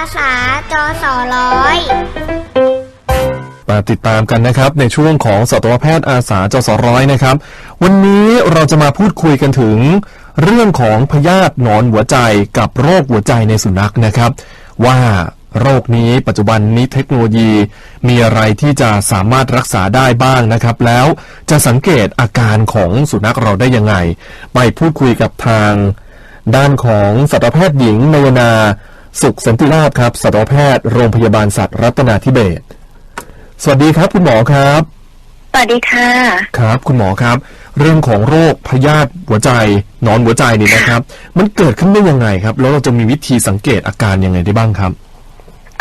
าสาจอสอร้อยมาติดตามกันนะครับในช่วงของสัตวแพทย์อาสาจสร้อยนะครับ วันนี้เราจะมาพูดคุยกันถึง เรื่องของพยาธิหนอนหัวใจกับโรคหัวใจในสุนัขนะครับ ว่าโรคนี้ปัจจุบันนี้เทคโนโลยี มีอะไรที่จะสามารถรักษาได้บ้างนะครับ แล้วจะสังเกตอาการของสุนัขเราได้ยังไง ไปพูดคุยกับทาง ด้านของสัตวแพทย์หญิงนวนา สุขสันติราชครับสัตวแพทย์โรงพยาบาลสัตว์รัตนาธิเบศรสวัสดีครับคุณหมอครับ สวัสดีค่ะ ครับ คุณหมอครับ เรื่องของโรคพยาธิหัวใจหนอนหัวใจนี่นะครับ มันเกิดขึ้นได้ยังไงครับ แล้วเราจะมีวิธีสังเกตอาการยังไงได้บ้างครับ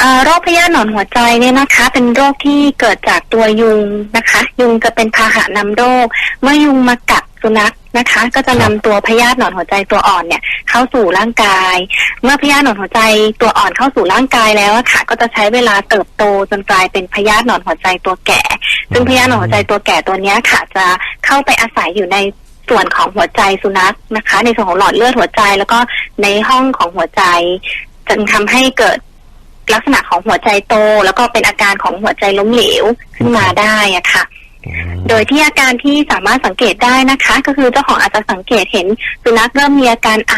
อ่าโรคพยาธิหนอนหัวใจเนี่ยนะคะ เป็นโรคที่เกิดจากตัวยุงนะคะ ยุงจะเป็นพาหะนำโรค เมื่อยุงมากัด สุนัขนะคะ ก็จะนำตัวพยาธิหนอนหัวใจตัวอ่อนเนี่ย เข้าสู่ร่างกาย เมื่อพยาธิหนอนหัวใจตัวอ่อนเข้าสู่ร่างกายแล้วอะค่ะ ก็จะใช้เวลาเติบโตจนกลายเป็นพยาธิหนอนหัวใจตัวแก่ ซึ่งพยาธิหนอนหัวใจตัวแก่ตัวเนี้ยค่ะ จะเข้าไปอาศัยอยู่ในส่วนของหัวใจสุนัขนะคะ ในส่วนของหลอดเลือดหัวใจ แล้วก็ในห้องของหัวใจจึงทำให้เกิดลักษณะของหัวใจโต แล้วก็เป็นอาการของหัวใจล้มเหลวขึ้นมาได้อะค่ะ โดยที่อาการที่สามารถสังเกตได้นะคะ ก็คือเจ้าของอาจจะสังเกตเห็นสุนัขเริ่มมีอาการไอ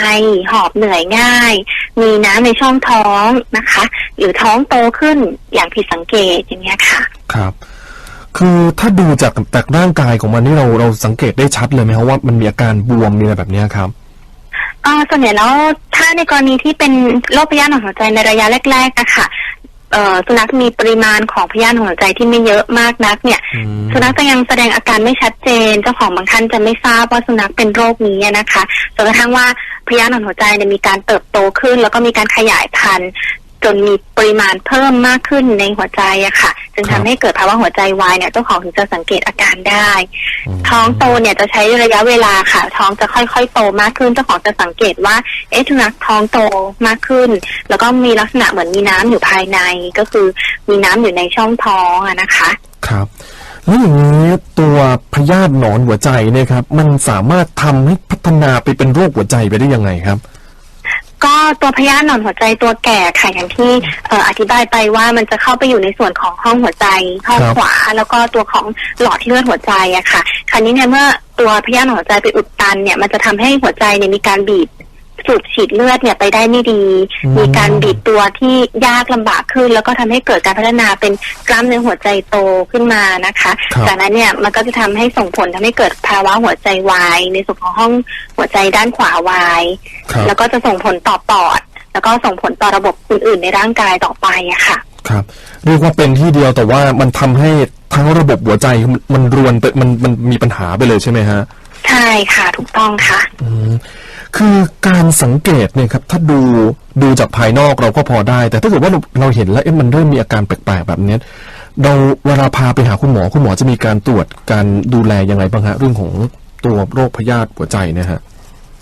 หอบเหนื่อยง่าย มีน้ำในช่องท้องนะคะ หรือท้องโตขึ้นอย่างผิดสังเกตอย่างเงี้ยค่ะ ครับ คือถ้าดูจากจากร่างกายของมันนี่เราเราสังเกตได้ชัดเลยไหมครับว่ามันมีอาการบวมมีอะไรแบบเนี้ยครับเอ่อส่วนใหญ่แล้วถ้าในกรณีที่เป็นโรคพยาธิหนอนหัวใจในระยะแรกๆอะค่ะเอ่อ สุนัขมีปริมาณของพยาธิหนอนหัวใจที่ไม่เยอะมากนักเนี่ยอืมสุนัขจะยังแสดงอาการไม่ชัดเจน เจ้าของบางท่านจะไม่ทราบว่าสุนัขเป็นโรคนี้อะนะคะจนกระทั่งว่าพยาธิหนอนหัวใจเนี่ยมีการเติบโตขึ้น แล้วก็มีการขยายพันธุ์ จนมีปริมาณเพิ่มมากขึ้นในหัวใจอะค่ะ จึงครัทำบ ให้เกิดภาวะหัวใจวายเนี่ยเจ้าของถึงจะสังเกตอาการได้มท้องโตเนี่ยจะใช้ระยะเวลาค่ะ ท้องจะค่อยๆโตมากขึ้นเจ้าของจะสังเกตว่า เอ๊ะสุนัขท้องโตมากขึ้น แล้วก็มีลักษณะเหมือนมีน้ำอยู่ภายในก็คือมีน้ำอยู่ในช่องท้องอะนะคะ ครับ แล้วอย่างนี้ตัวพยาธิหนอนหัวใจเนี่ยครับ มันสามารถทำให้พัฒนาไปเป็นโรคหัวใจไปได้ยังไงครับ ก็ตัวพยาธิหนอนหัวใจตัวแก่ค่ะอย่างที่ออธิบายไปว่ามันจะเข้าไปอยู่ในส่วนของห้องหัวใจห้องขวา แล้วก็ตัวของหลอดที่เลือดหัวใจอะค่ะ คราวนี้เนี่ยเมื่อตัวพยาธิหนอนหัวใจไปอุดตันเนี่ยมันจะทำให้หัวใจเนี่ยมีการบีบ สูบฉีดเลือดเนี่ยไปได้ไม่ดีอืมมีการบีบตัวที่ยากลำบากขึ้น แล้วก็ทำให้เกิดการพัฒนาเป็นกล้ามเนื้อหัวใจโตขึ้นมานะคะครับจากนั้นเนี่ยมันก็จะทำให้ส่งผลทำให้เกิดภาวะหัวใจวาย ในส่วนของห้องหัวใจด้านขวาวายครับแล้วก็จะส่งผลต่อปอด แล้วก็ส่งผลต่อระบบอื่น ๆ ในร่างกายต่อไปอะค่ะ ครับ เรียกว่าเป็นที่เดียวแต่ว่ามันทำให้ทั้งระบบหัวใจมันมันรวนไปมันมันมีปัญหาไปเลยใช่ไหมฮะ ใช่ค่ะถูกต้องค่ะ อืมคือการสังเกตเนี่ยครับ ถ้าดูดูจากภายนอกเราก็พอได้ แต่ถ้าเกิดว่าเราเราเห็นแล้วเอ๊ะมันเริ่มมีอาการแปลกๆแบบเนี้ยเราเวลาพาไปหาคุณหมอคุณหมอจะมีการตรวจการดูแลยังไงบ้างฮะเรื่องของตัวโรคพยาธิหัวใจเนี่ยฮะ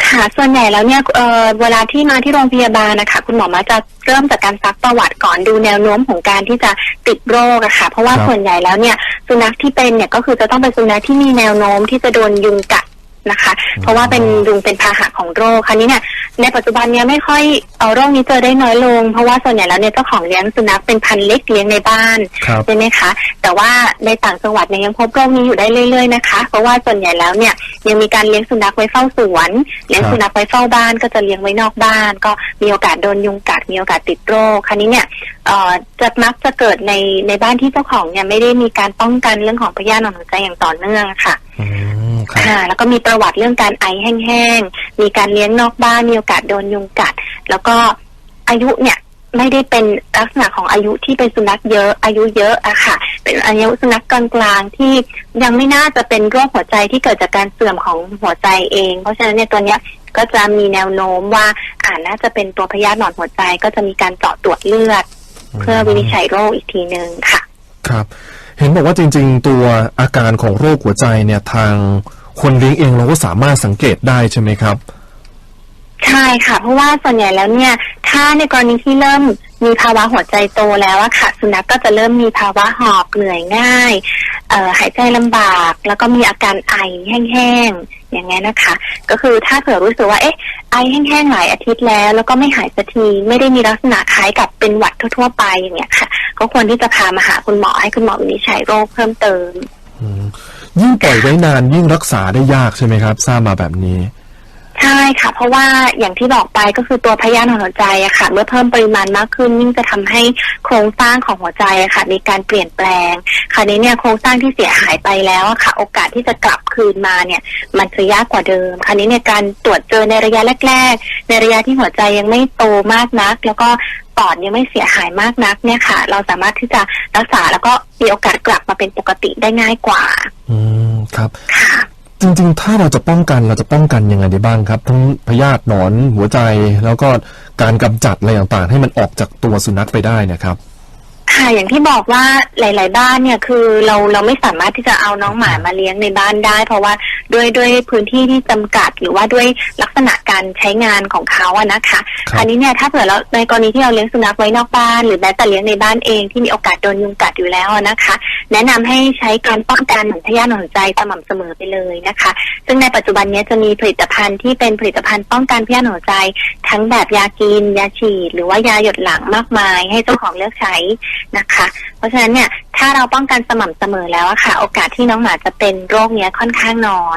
ค่ะ ส่วนใหญ่แล้วเนี่ยเอ่อเวลาที่มาที่โรงพยาบาลนะคะ คุณหมอมักจะเริ่มจากการซักประวัติก่อนดูแนวโน้มของการที่จะติดโรคอะค่ะ เพราะว่าครับส่วนใหญ่แล้วเนี่ยสุนัขที่เป็นเนี่ยก็คือจะต้องเป็นสุนัขที่มีแนวโน้มที่จะโดนยุงกัด นะคะ เพราะว่าเป็นยุงเป็นพาหะของโรคคราวนี้เนี่ยในปัจจุบันเนี้ยไม่ค่อยเอาโรคนี้เจอได้น้อยลง เพราะว่าส่วนใหญ่แล้วเนี่ยเจ้าของเลี้ยงสุนัขเป็นพันธุ์เล็กเลี้ยงในบ้านครับใช่ไหมคะ แต่ว่าในต่างจังหวัดเนี่ยยังพบโรคนี้อยู่ได้เรื่อยๆนะคะ เพราะว่าส่วนใหญ่แล้วเนี่ยยังมีการเลี้ยงสุนัขไว้เฝ้าสวนเลี้ยงครับสุนัขไว้เฝ้าบ้าน ก็จะเลี้ยงไว้นอกบ้าน ก็มีโอกาสโดนยุงกัดมีโอกาสติดโรคคราวนี้เนี่ยเอ่อจะมักจะเกิดในในบ้านที่เจ้าของเนี่ยไม่ได้มีการป้องกันเรื่องของพยาธิหนอนหัวใจอย่างต่อเนื่องค่ะอืม ครับค่ะแล้วก็มีประวัติเรื่องการไอแห้งๆ มีการเลี้ยงนอกบ้านมีโอกาสโดนยุงกัด แล้วก็อายุเนี่ยไม่ได้เป็นลักษณะของอายุที่เป็นสุนัขเยอะอายุเยอะอะค่ะ เป็นอายุสุนัขกลางๆที่ยังไม่น่าจะเป็นโรคหัวใจที่เกิดจากการเสื่อมของหัวใจเอง เพราะฉะนั้นเนี่ยตัวเนี้ยก็จะมีแนวโน้มว่าอ่าน่าจะเป็นตัวพยาธิหนอนหัวใจก็จะมีการเจาะตรวจเลือด เพื่อวินิจฉัยโรคอีกทีหนึ่งค่ะ ครับ เห็นบอกว่าจริง ๆ ตัวอาการของโรคหัวใจเนี่ยทางคนเลี้ยงเองเราก็สามารถสังเกตได้ใช่ไหมครับ ใช่ค่ะ เพราะว่าส่วนใหญ่แล้วเนี่ย ถ้าในกรณีที่เริ่ม มีภาวะหัวใจโตแล้วอะค่ะ สุนัขก็จะเริ่มมีภาวะหอบเหนื่อยง่ายเออหายใจลำบาก แล้วก็มีอาการไอแห้งๆอย่างเงี้ยนะคะ ก็คือถ้าเผื่อรู้สึกว่าเอ๊ะไอแห้งๆหลายอาทิตย์แล้ว แล้วก็ไม่หายสักทีไม่ได้มีลักษณะคล้ายกับเป็นหวัดทั่วๆไปอย่างเงี้ยค่ะ ก็ควรที่จะพามาหาคุณหมอให้คุณหมอวินิจฉัยโรคเพิ่มเติมยิ่งปล่อยไว้นานยิ่งรักษาได้ยากใช่ไหมครับทราบมาแบบนี้ ใช่ค่ะ เพราะว่าอย่างที่บอกไปก็คือตัวพยาธิหัวใจอะค่ะ เมื่อเพิ่มปริมาณมากขึ้นยิ่งจะทำให้โครงสร้างของหัวใจอะค่ะ มีการเปลี่ยนแปลง คราวนี้เนี่ยโครงสร้างที่เสียหายไปแล้วอะค่ะ โอกาสที่จะกลับคืนมาเนี่ย มันจะยากกว่าเดิม คราวนี้เนี่ยการตรวจเจอในระยะแรก ๆ ในระยะที่หัวใจยังไม่โตมากนัก แล้วก็ปอดยังไม่เสียหายมากนักเนี่ยค่ะ เราสามารถที่จะรักษาแล้วก็มีโอกาสกลับมาเป็นปกติได้ง่ายกว่า อืมครับค่ะ จริง ๆ ถ้าเราจะป้องกันเราจะป้องกันยังไงได้บ้างครับ ทั้งพยาธิหนอนหัวใจแล้วก็การกำจัดอะไรต่างๆ ให้มันออกจากตัวสุนัขไปได้นะครับ ค่ะอย่างที่บอกว่าหลาย ๆ บ้านเนี่ยคือเราเราไม่สามารถที่จะเอาน้องหมามาเลี้ยงในบ้านได้ เพราะว่า ด้วยด้วยพื้นที่ที่จำกัด หรือว่าด้วยลักษณะการใช้งานของเขาอะนะคะครับคราวนี้เนี่ยถ้าเผื่อเราในกรณีที่เราเลี้ยงสุนัขไว้นอกบ้าน หรือแม้แต่เลี้ยงในบ้านเองที่มีโอกาสโดนยุงกัดอยู่แล้วอะนะคะ แนะนำให้ใช้การป้องกันเหมือนพยาธิหนอนหัวใจสม่ำเสมอไปเลยนะคะ ซึ่งในปัจจุบันเนี้ยจะมีผลิตภัณฑ์ที่เป็นผลิตภัณฑ์ป้องกันพยาธิหนอนหัวใจ ทั้งแบบยากิน ยาฉีด หรือว่ายาหยดหลังมากมาย ให้เจ้าของเลือกใช้นะคะ เพราะฉะนั้นเนี่ยถ้าเราป้องกันสม่ำเสมอแล้วอะค่ะ โอกาสที่น้องหมาจะเป็นโรคเนี้ยค่อนข้างน้อย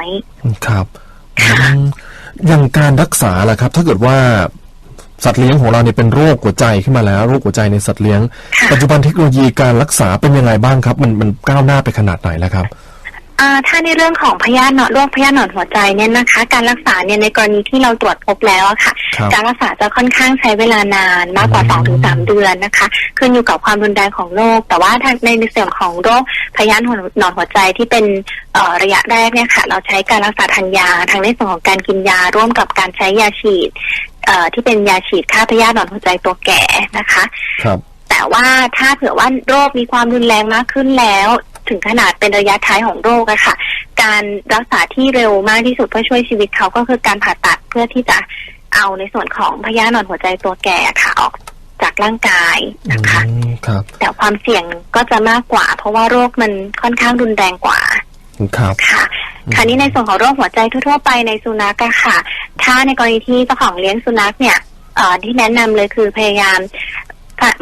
ครับอืมอย่างการรักษาล่ะครับ ถ้าเกิดว่าสัตว์เลี้ยงของเราเนี่ยเป็นโรคหัวใจขึ้นมาแล้วโรคหัวใจในสัตว์เลี้ยงค่ะปัจจุบันเทคโนโลยีการรักษาเป็นยังไงบ้างครับ มันมันก้าวหน้าไปขนาดไหนแล้วครับอ่า ถ้าในเรื่องของพยาธิหนอนโรคพยาธิหนอนหัวใจเนี่ยนะคะ การรักษาเนี่ยในกรณีที่เราตรวจพบแล้วอะค่ะครับการรักษาจะค่อนข้างใช้เวลานานมากกว่าอืม2-3ถึงเดือนนะคะ ขึ้นอยู่กับความรุนแรงของโรค แต่ว่าถ้าในในส่วนของโรคพยาธิหนอนหัวใจที่เป็นเอ่อระยะแรกเนี่ยค่ะ เราใช้การรักษาทางยาทางในส่วนของการกินยาร่วมกับการใช้ยาฉีดเอ่อที่เป็นยาฉีดฆ่าพยาธิหนอนหัวใจตัวแก่นะคะ ครับแต่ว่าถ้าเผื่อว่าโรคมีความรุนแรงมากขึ้นแล้ว ถึงขนาดเป็นระยะท้ายของโรคอะค่ะ การรักษาที่เร็วมากที่สุดเพื่อช่วยชีวิตเขาก็คือการผ่าตัดเพื่อที่จะเอาในส่วนของพยาธิหนอนหัวใจตัวแก่ค่ะออกจากร่างกายนะคะอืมครับแต่ความเสี่ยงก็จะมากกว่า เพราะว่าโรคมันค่อนข้างรุนแรงกว่าครับค่ะคราวนี้ในส่วนของโรคหัวใจทั่วๆไปในสุนัขอะค่ะ ถ้าในกรณีที่เจ้าของเลี้ยงสุนัขเนี่ยเอ่อที่แนะนำเลยคือพยายาม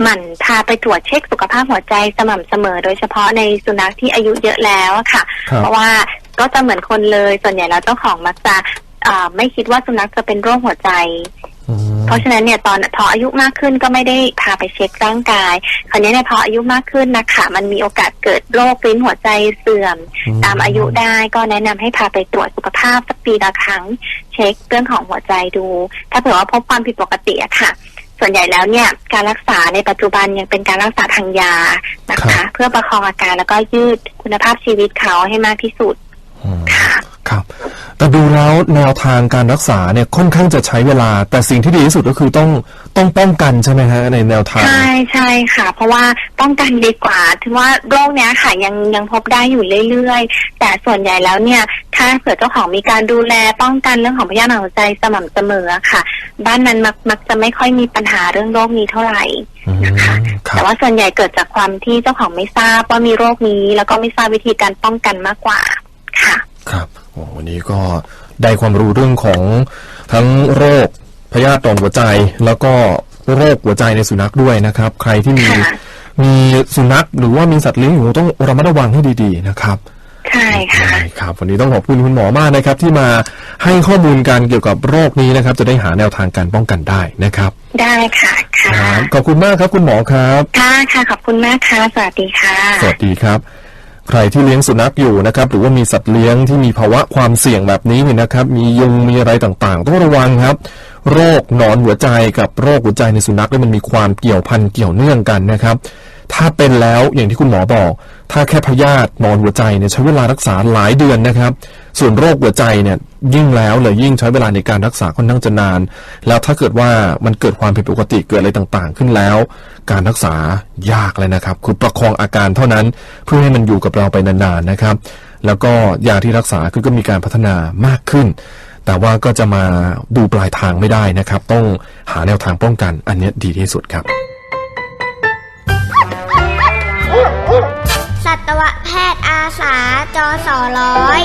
หมั่นพาไปตรวจเช็คสุขภาพหัวใจสม่ำเสมอ โดยเฉพาะในสุนัขที่อายุเยอะแล้วอะค่ะครับเพราะว่าก็จะเหมือนคนเลย ส่วนใหญ่แล้วเจ้าของมักจะเอ่อไม่คิดว่าสุนัขจะเป็นโรคหัวใจอืมเพราะฉะนั้นเนี่ยตอนพออายุมากขึ้นก็ไม่ได้พาไปเช็คร่างกาย คราวนี้เนี่ยพออายุมากขึ้นนะคะมันมีโอกาสเกิดโรคลิ้นหัวใจเสื่อม ตามอายุได้ก็แนะนำให้พาไปตรวจสุขภาพสักปีละครั้ง เช็คเรื่องของหัวใจดู ถ้าเผื่อว่าพบความผิดปกติอะค่ะ ส่วนใหญ่แล้วเนี่ยการรักษาในปัจจุบันยังเป็นการรักษาทางยานะครัคะบเพื่อประคองอาการแล้วก็ยืดคุณภาพชีวิตเขาให้มากที่สุดอืมค่ะครับ แต่ดูแล้วแนวทางการรักษาเนี่ยค่อนข้างจะใช้เวลา แต่สิ่งที่ดีที่สุดก็คือต้องต้องป้องกันใช่ไหมฮะในแนวทาง ใช่ใช่ค่ะ เพราะว่าป้องกันดีกว่าถือว่าโรคเนี้ยค่ะยังยังพบได้อยู่เรื่อยๆ แต่ส่วนใหญ่แล้วเนี่ย ถ้าเผื่อเจ้าของมีการดูแลป้องกันเรื่องของพยาธิหนอนหัวใจสม่ำเสมอค่ะ บ้านนั้นมักมักจะไม่ค่อยมีปัญหาเรื่องโรคนี้เท่าไหร่อืมนะคะครัแต่บว่าส่วนใหญ่เกิดจากความที่เจ้าของไม่ทราบว่ามีโรคนี้ แล้วก็ไม่ทราบวิธีการป้องกันมากกว่าค่ะ ครับโอ้วันนี้ก็ได้ความรู้เรื่องของทั้งโรคพยาธิต่อมหัวใจ แล้วก็โรคหัวใจในสุนัขด้วยนะครับ ใครที่มีค่ะมีสุนัขหรือว่ามีสัตว์เลี้ยงอยู่ต้องระมัดระวังให้ดี ๆ นะครับ ใช่ค่ะได้ครับ วันนี้ต้องขอบคุณคุณหมอมากนะครับ ที่มาให้ข้อมูลการเกี่ยวกับโรคนี้นะครับ จะได้หาแนวทางการป้องกันได้นะครับ ได้ค่ะค่ะครับขอบคุณมากครับคุณหมอครับค่ะค่ะขอบคุณมากค่ะสวัสดีค่ะ สวัสดีครับ ใครที่เลี้ยงสุนัขอยู่นะครับ หรือว่ามีสัตว์เลี้ยงที่มีภาวะความเสี่ยงแบบนี้เนี่ยนะครับ มียุงมีอะไรต่างๆ ต้องระวังครับ โรคหนอนหัวใจกับโรคหัวใจในสุนัขเนี่ยมันมีความเกี่ยวพันเกี่ยวเนื่องกันนะครับ ถ้าเป็นแล้วอย่างที่คุณหมอบอก ถ้าแค่พยาธินอนหัวใจเนี่ยใช้เวลารักษาหลายเดือนนะครับ ส่วนโรคหัวใจเนี่ยยิ่งแล้วเลยยิ่งใช้เวลาในการรักษาค่อนข้างจะนาน แล้วถ้าเกิดว่ามันเกิดความผิดปกติเกิดอะไรต่างๆ ขึ้นแล้ว การรักษายากเลยนะครับ คือประคองอาการเท่านั้นเพื่อให้มันอยู่กับเราไปนานๆนะครับ แล้วก็ยาที่รักษาคือก็มีการพัฒนามากขึ้นแต่ว่าก็จะมาดูปลายทางไม่ได้นะครับ ต้องหาแนวทางป้องกันอันนี้ดีที่สุดครับ แพทย์อาสาจอสอร้อย